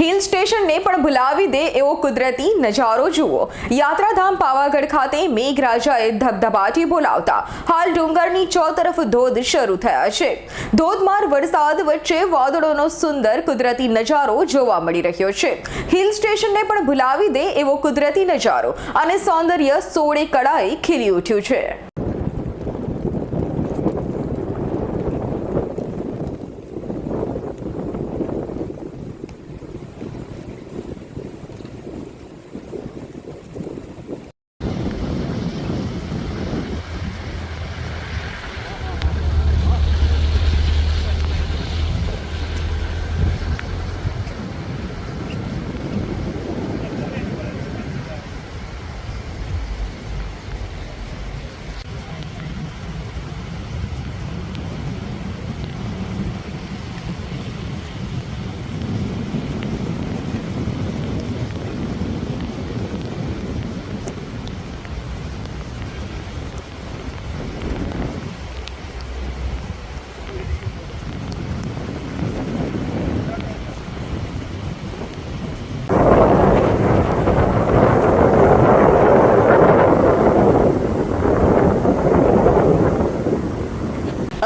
Hill સ્ટેશનને પણ ભૂલાવી દે એવો કુદરતી નજારો જુઓ. યાત્રાધામ પાવાગઢ ખાતે મેઘરાજાએ ધબધબાટી બોલાવતા હાલ ડુંગરની ચોતરફ ધોધ શરૂ થયા છે. ધોધમાર વરસાદ વચ્ચે વાદળોનો સુંદર કુદરતી નજારો જોવા મળી રહ્યો છે. હિલ સ્ટેશનને પણ ભૂલાવી દે એવો કુદરતી નજારો અને સૌંદર્ય સોળે કળાએ ખીલી ઉઠ્યું છે.